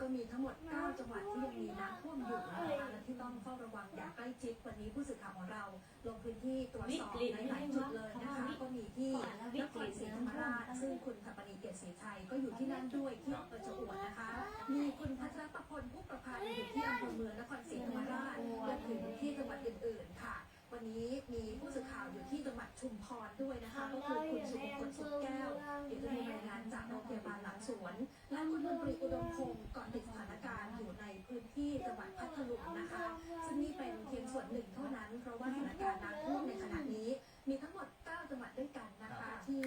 ก็มีทั้งหมด 9 จังหวัดที่ยังมีน้ำท่วมอยู่นะคะและที่ต้องเฝ้าระวังอย่างใกล้ชิดวันนี้ผู้สื่อข่าวของเรา ลงพื้นที่ตรวจสอบในหลายจุดเลยนะคะก็มีที่นครศรีธรรมราชซึ่งคุณธปนีเกียรติศรีชัยก็อยู่ที่นั่นด้วยที่อำเภอชะอวดนะคะ มีคุณพัชรประพลผู้ประพันธ์อยู่ที่อำเภอเมืองนครศรีธรรมราชรวมถึงที่จังหวัดอื่นๆค่ะวั นนี้มีผู้สื่อข่าวอยู่ที่จังหวัดชุมพรด้วยนะคะก็คือคุณสุภพลสุขแก้วเดี๋ยวจะมีรายงานจากโรงพยาบาลหลังสวนและคุณมนตรีอุดมพงศ์เกาะติดสถานการณ์อยู่ในพื้นที่จังหวัดพัทลุงนะคะ ซึ่งนี่เป็นเพียงส่วนหนึ่งเท่านั้นเพราะว่าสถานการณ์น้ำท่วมในขณะนี้ มีทั้งหมด 9 จังหวัดด้วยกันนะคะ ที่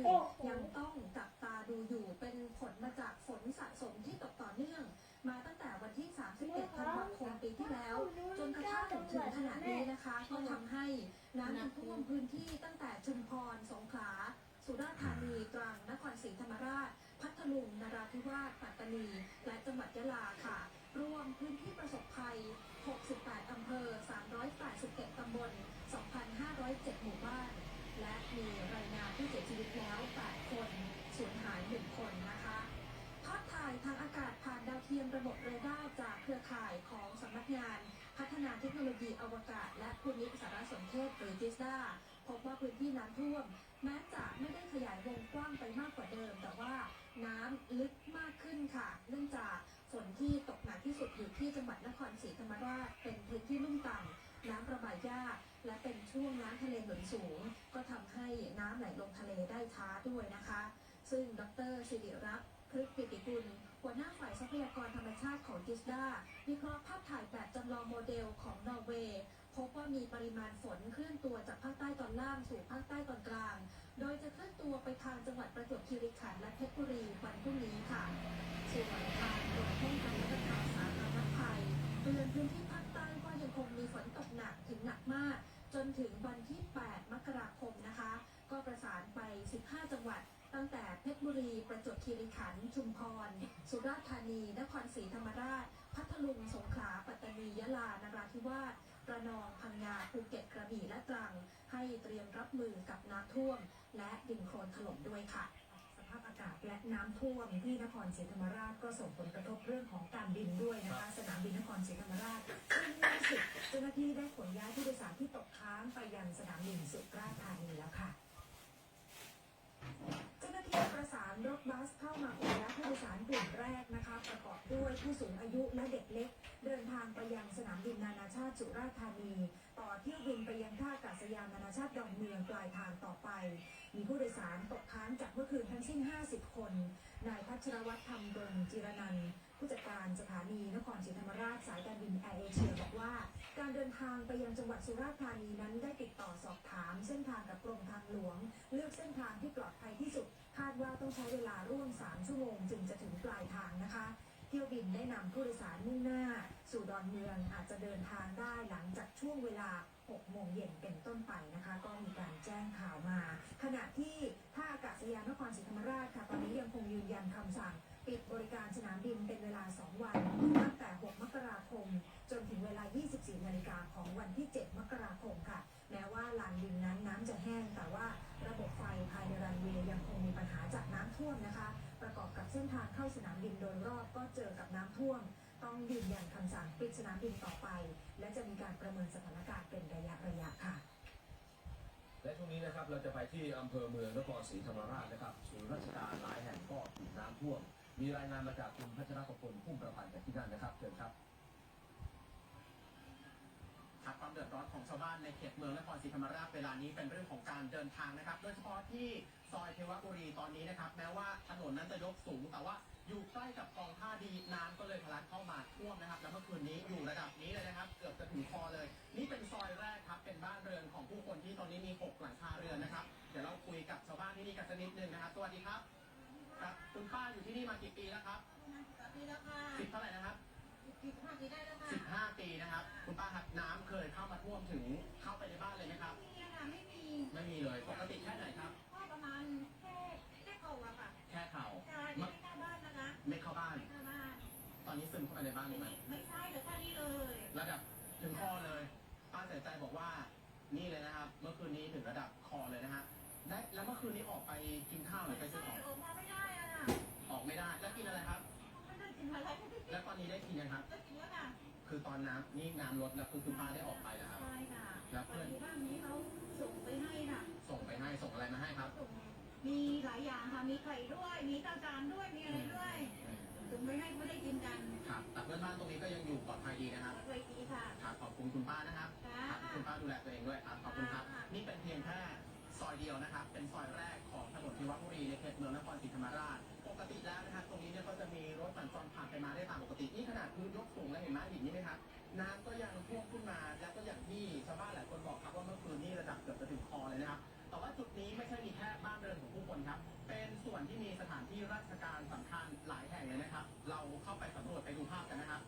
ยังต้องจับตาดูอยู่เป็นผลมาจากฝนสะสมที่ตกต่อเนื่อง มาตั้งแต่วันที่ 31 ธันวาคมปีที่แล้ว จนกระทั่งถึงขณะ นี้นะคะก็ทำให้น้ำท่วมพื้นที่ตั้งแต่ชุมพร สงขลา สุราษฎร์ธานี ตรัง นครศรีธรรมราช พัทลุง นราธิวาส ปัตตานี และจังหวัดยะลาค่ะ รวมพื้นที่ประสบภัย 68 อำเภอ 381ตำบล 2,507 หมู่บ้าน และมีรายงานผู้เสียชีวิตแล้ว 8 คน สูญหาย 1 คนนะคะภาพถ่ายทางอากาศผ่านดาวเทียมระบบเรดาร์จากเครือข่ายของสำนักงานพั ฒนาเทคโนโลยีอวกาศ และภูมิสารสนเทศหรือจิสดาพบว่าพื้นที่น้ำท่วม แม้จะไม่ได้ขยายวงกว้างไปมากกว่าเดิม แต่ว่าน้ำลึกมากขึ้นค่ะ เนื่องจากฝนที่ตกหนักที่สุดอยู่ที่จังหวัดนครศรีธรรมราชเป็นพื้นที่ลุ่มต่ำน้ำระบายยากและเป็นช่วงน้ำทะเลหนุนสูง ก็ทำให้น้ำไหลลงทะเลได้ช้าด้วยนะคะ ซึ่งดรสิริรักษ์พฤกษ์ปิติกุลหัวหน้าฝ่ายทรัพยากรธรรมชาติของจิสดาวิเคราะห์ภาพถ่ายแบบจำลอง เดลของนอร์เวย์พบว่ามีปริมาณฝนเคลื่อนตัวจากภาคใต้ตอนล่างสู่ภาคใต้ตอนกลาง โดยจะเคลื่อนตัวไปทางจังหวัดประจวบคีรีขันธ์และเพชรบุรีวันพรุ่งนี้ค่ะ ส่วนทางกรมป้องกันและบรรเทาสาธารณภัยเตือนพื้นที่ภาคใต้ก็ยังคงมีฝนตกหนักถึงหนักมาก จนถึงวันที่ 8 มกราคมนะคะ ก็ประสานไป 15 จังหวัดตั้งแต่เพชรบุรี ประจวบคีรีขันธ์ ชุมพร สุราษฎร์ธานี นครศรีธรรมราช พัทลุง สงขลา ปัตตานี ยะลา นราธิวาสระนอง พังงา ภูเก็ต กระบี่ และตรัง ให้เตรียมรับมือกับน้ำท่วม และดินโคลนถล่มด้วยค่ะ สภาพอากาศและน้ำท่วมที่นครศรีธรรมราชก็ส่งผลกระทบเรื่องของการบินด้วยนะคะ สนามบินนครศรีธรรมราชซึ่งล่าสุดเจ้าหน้าที่ได้ขนย้ายผู้โดยสารที่ตกค้างไปยังสนามบินสุราษฎร์ธานีแล้วค่ะ เจ้าหน้าที่ประสานรถบัสเข้ามาขนย้ายผู้โดยสารกลุ่มแรกนะคะ ประกอบด้วย ผู้สูงอายุและเด็กเล็ก เดินทางไปยังสนามบินนานาชาติสุราษฎร์ธานี ต่อเที่ยวบินไปยังท่าอากาศยานนานาชาติดอนเมืองปลายทางต่อไป มีผู้โดยสารตกค้างจากเมื่อคืนทั้งสิ้น 50 คน นายพัชรวัฒน์ธรรมดงจิรนันผู้จัดการสถานีนครศรีธรรมราชสายการบินแอร์เอเชียบอกว่า การเดินทางไปยังจังหวัดสุราษฎร์ธานีนั้นได้ติดต่อสอบถาม เส้นทางกับกรมทางหลวง เลือกเส้นทางที่ปลอดภัยที่สุด คาดว่าต้องใช้เวลาร่วม 3 ชั่วโมง จึงจะถึงปลายทางนะคะ เที่ยวบินได้นำผู้โดยสารมุ่งหน้า สู่ดอนเมืองอาจจะเดินทางได้หลังจากช่วงเวลา 6 โมงเย็นเป็นต้นไปนะคะ ก็มีการแจ้งข่าวมา ขณะที่ท่าอากาศยานนครศรีธรรมราชค่ะตอนนี้ยังคงยืนยันคำสั่ง ปิดบริการสนามบินเป็นเวลา 2 วันตั้งแต่ 6 มกราคม จนถึงเวลา 24 นาฬิกาของวันที่ 7 มกราคมค่ะ แม้ว่าลานบินนั้นน้ำจะแห้งแต่ว่า เส้นทางเข้าสนามบินโดยรอบก็เจอกับน้ำท่วม ต้องยืนยันคำสั่งปิดสนามบินต่อไป และจะมีการประเมินสถานการณ์เป็นระยะระยะค่ะ และช่วงนี้นะครับเราจะไปที่อำเภอเมืองนครศรีธรรมราชนะครับศูนย์ราชการหลายแห่งก็ถูกน้ำท่วม มีรายงานมาจากคุณพัชรประพลพุ่มประพันธ์จากที่นั่นนะครับเชิญครับ ครับความเดือดร้อนของชาวบ้านในเขตเมืองนครศรีธรรมราชเวลานี้เป็นเรื่องของการเดินทางนะครับ โดยเฉพาะที่ซอยเทวบุรีตอนนี้นะครับ แม้ว่าถนนนั้นจะยกสูง แต่ว่าอยู่ใกล้กับคลองท่าดีน้ำก็เลยทะลักเข้ามาท่วมนะครับ แล้วเมื่อคืนนี้อยู่ระดับนี้เลยนะครับ เกือบจะถึงคอเลย นี่เป็นซอยแรกครับเป็นบ้านเรือนของผู้คนที่ตอนนี้มีหกหลังคาเรือนนะครับเดี๋ยวเราคุยกับชาวบ้านที่นี่กันสักนิดนึงนะครับสวัสดีครับครับ คุณป้าอยู่ที่นี่มากี่ปีแล้วครับปีแล้วค่ะสิบเท่าไหร่นะครับ สิบห้าปีได้แล้วค่ะสิบห้าปีนะครับ คุณป้าครับน้ำเคยเข้ามาท่วมถึงเข้าไปในบ้านเลยไหมครับนี่ค่ะไม่มีไม่มีเลยปกติแค่ไหนครับ ก็ประมาณแค่แค่เข่าอะค่ะแค่เข่าใช่ไม่กล้าบ้านนะคะไม่เข้าบ้าน ไม่กล้าบ้านตอนนี้ซึมเข้าไปในบ้านเลยไหมไม่ใช่เหรือแค่นี้เลยระดับถึงคอเลย ป้าแต่ใจบอกว่านี่เลยนะครับ เมื่อคืนนี้ถึงระดับคอเลยนะฮะได้แล้วเมื่อคืนนี้ออกไปกินข้าวหรือไปไม่ซื้อใช่ของ ได้กินยังครับก็กินแล้วค่ะคือตอนน้ำนี่น้ำลดแล้วคือคุณป้าได้ออกไปแล้วครับ ใช่ค่ะแล้วเพื่อนที่บ้านนี้เขาส่งไปให้น่ะส่งไปให้ส่งอะไรมาให้ครับส่งมีหลายอย่างค่ะ มีไข่ด้วย มีเต้าจานด้วย มีอะไรด้วยส่งไปให้เขาได้กินกันครับแต่เพื่อนบ้านตรงนี้ก็ยังอยู่ปลอดภัยดีนะครับอร่อยดีค่ะ ครับขอบคุณคุณป้านะครับค่ะ ครับคุณป้าดูแลตัวเองด้วยครับขอบคุณครับ นี่เป็นเพียงแค่ซอยเดียวนะครับ เป็นซอยแรก ของถนบุรีในเขตเมืองนครศรีธรรมราช ปกติแล้วนะครับตรงนี้เนี่ยก็จะมีรถสัญจรผ่านไปมาได้ตามปกตินี่ขนาดพื้นยกสูงแล้วเห็นไหมหินนี่ไหมครับน้ำก็ยังท่วมขึ้นมาแล้วก็อย่างที่ชาวบ้านหลายคนบอกครับว่าเมื่อคืนนี้ระดับเกือบจะถึงคอเลยนะครับแต่ว่าจุดนี้ไม่ใช่มีแค่บ้านเรือนของผู้คนครับ เป็นส่วนที่มีสถานที่ราชการสำคัญหลายแห่งเลยนะครับ เราเข้าไปสำรวจไปดูภาพกันนะครับ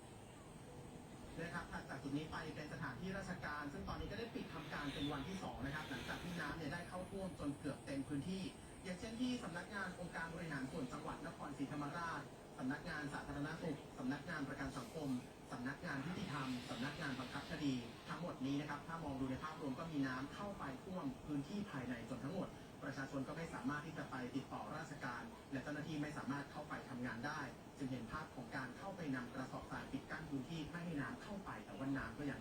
นะครับถัดจากจุดนี้ไปเป็นสถานที่ราชการ ซึ่งตอนนี้ก็ได้ปิดทำการเป็นวันที่สองนะครับหลังจากที่น้ำเนี่ยได้เข้าท่วมจนเกือบเต็มพื้นที่ อย่างเช่นที่สำนักงานองค์การบริหารส่วนจังหวัดนครศรีธรรมราชสำนักงานสาธารณสุขสำนักงานประกันสังคมสำนักงานยุติธรรมสำนักงานบังคับคดี ทั้งหมดนี้นะครับถ้ามองดูในภาพรวมก็มีน้ำเข้าไปท่วมพื้นที่ภายในจนทั้งหมด ประชาชนก็ไม่สามารถที่จะไปติดต่อราชการ และเจ้าหน้าที่ไม่สามารถเข้าไปทำงานได้ จึงเห็นภาพของการเข้าไปนำกระสอบทรายปิดกั้นพื้นที่ไม่ให้น้ำเข้าไปแต่ว่าน้ำก็ยัง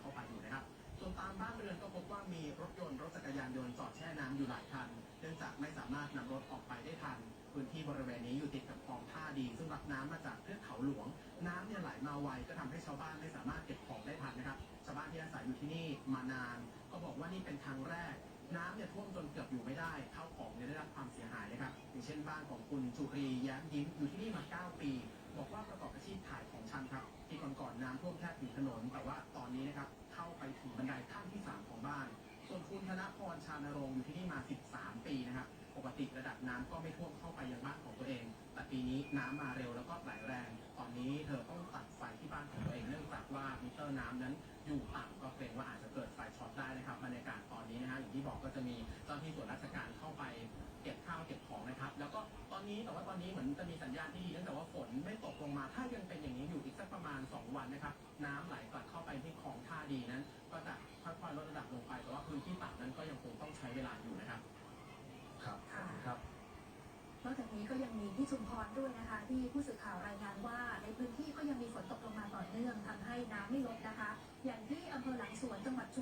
นำรถออกไปได้ทัน พื้นที่บริเวณนี้อยู่ติดกับคลองท่าดี ซึ่งรับน้ำมาจากเทือกเขาหลวง น้ำเนี่ยไหลมาไวก็ทำให้ชาวบ้านไม่สามารถเก็บของได้ทันนะครับ ชาวบ้านที่อาศัยอยู่ที่นี่มานาน ก็บอกว่านี่เป็นครั้งแรก น้ำเนี่ยท่วมจนเกือบอยู่ไม่ได้ข้าวของเนี่ยได้รับความเสียหายนะครับอย่างเช่นบ้านของคุณจุรีแย้มยิ้มอยู่ที่นี่มา 9 ปี บอกว่าประกอบอาชีพขายของชำครับที่ก่อนๆน้ำท่วมแทบถึงถนน แต่ว่าตอนนี้นะครับเข้าไปถึงบันไดขั้นที่ 3 ของบ้านส่วนคุณธนพรชานรงค์อยู่ที่นี่มา 13 ปีนะครับ ปกติระดับน้ำก็ไม่ท่วมเข้าไปยังบ้านของตัวเอง แต่ปีนี้น้ำมาเร็วแล้วก็ไหลแรง ตอนนี้เธอต้องตัดไฟที่บ้านของตัวเองเนื่องจากว่ามิเตอร์น้ำนั้นอยู่ต่ำก็เกรงว่าอาจจะเกิดไฟช็อตได้นะครับบรรยากาศตอนนี้นะฮะอย่างที่บอกก็จะมีเจ้าหน้าที่ส่วนราชการเข้าไปเก็บข้าวเก็บของนะครับ แล้วก็ตอนนี้แต่ว่าตอนนี้เหมือนจะมีสัญญาณที่ดีเนื่องจากว่าฝนไม่ตกลงมาถ้า ที่ชุมพรด้วยนะคะ ที่ผู้สื่อข่าวรายงานว่า ในพื้นที่ก็ยังมีฝนตกลงมาต่อเนื่องทำให้น้ำไม่ลดนะคะ อย่างที่อำเภอหลังสวนจังหวัดชุม